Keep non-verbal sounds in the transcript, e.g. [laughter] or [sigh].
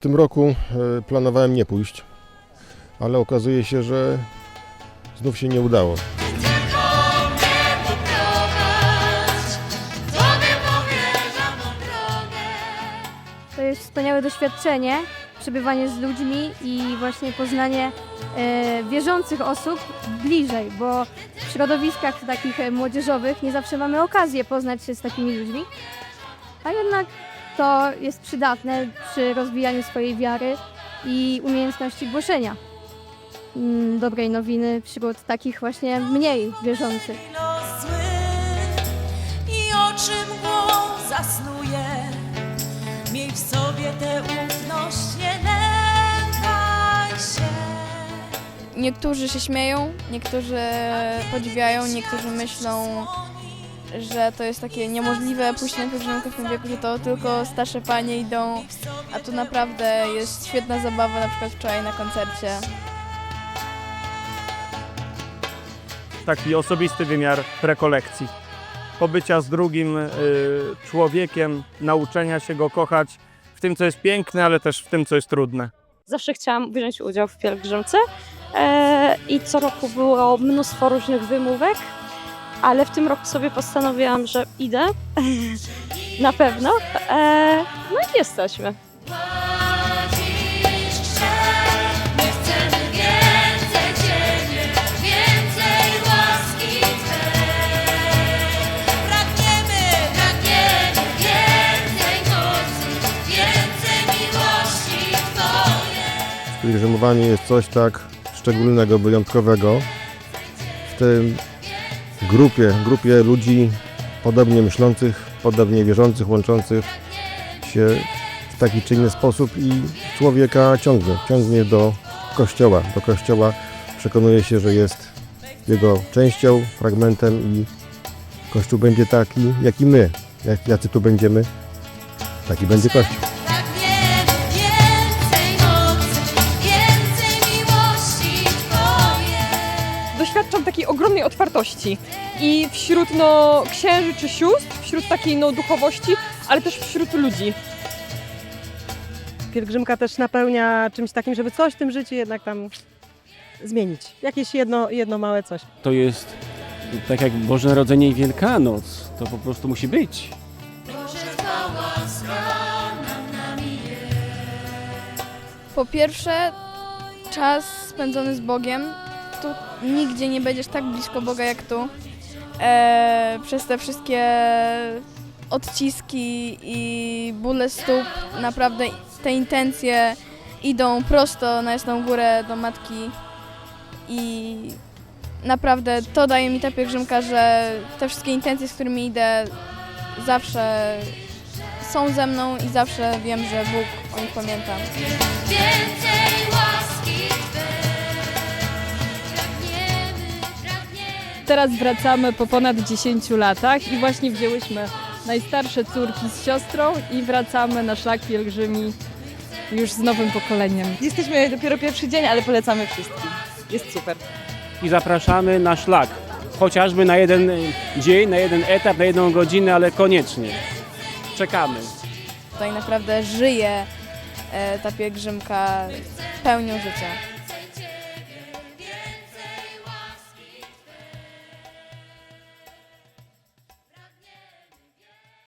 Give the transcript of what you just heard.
tym roku e, planowałem nie pójść, ale okazuje się, że znów się nie udało. To jest wspaniałe doświadczenie, przebywanie z ludźmi i właśnie poznanie e, wierzących osób bliżej, bo w środowiskach takich e, młodzieżowych nie zawsze mamy okazję poznać się z takimi ludźmi, a jednak to jest przydatne przy rozwijaniu swojej wiary i umiejętności głoszenia mm, dobrej nowiny wśród takich właśnie mniej wierzących. los zły i oczy mgłą zasnuje. Miej w sobie tę ufność, nie lękaj się. Niektórzy się śmieją, niektórzy podziwiają, niektórzy myślą, że to jest takie niemożliwe pójść na pielgrzymkę w tym wieku, że to tylko starsze panie idą, a tu naprawdę jest świetna zabawa, na przykład wczoraj na koncercie. taki osobisty wymiar prekolekcji. Pobycia z drugim y, człowiekiem, nauczenia się go kochać w tym, co jest piękne, ale też w tym, co jest trudne. Zawsze chciałam wziąć udział w pielgrzymce e, i co roku było mnóstwo różnych wymówek, ale w tym roku sobie postanowiłam, że idę [laughs] na pewno. E, no i jesteśmy. Pielgrzymowanie jest coś tak szczególnego, wyjątkowego. W tej grupie, grupie ludzi podobnie myślących, podobnie wierzących, łączących się w taki czy inny sposób i człowieka ciągnie, ciągnie do kościoła. Do kościoła przekonuje się, że jest jego częścią, fragmentem i kościół będzie taki, jak i my. Jak, jacy tu będziemy, taki będzie kościół. Doświadczam takiej ogromnej otwartości i wśród no, księży czy sióstr, wśród takiej no, duchowości, ale też wśród ludzi. pielgrzymka też napełnia czymś takim, żeby coś w tym życiu jednak tam zmienić. Jakieś jedno, jedno małe coś. To jest tak jak Boże Narodzenie i Wielkanoc. To po prostu musi być. Po pierwsze, czas spędzony z Bogiem. Tu nigdzie nie będziesz tak blisko Boga jak tu. E, przez te wszystkie odciski i bóle stóp, naprawdę te intencje idą prosto na jasną górę do Matki i naprawdę to daje mi ta pielgrzymka, że te wszystkie intencje, z którymi idę, zawsze są ze mną i zawsze wiem, że Bóg o nich pamięta. Teraz wracamy po ponad 10 latach i właśnie wzięłyśmy najstarsze córki z siostrą i wracamy na szlak pielgrzymi już z nowym pokoleniem. Jesteśmy dopiero pierwszy dzień, ale polecamy wszystkim. Jest super. I zapraszamy na szlak. Chociażby na jeden dzień, na jeden etap, na jedną godzinę, ale koniecznie. Czekamy. Tutaj naprawdę żyje e, ta pielgrzymka pełnią życia.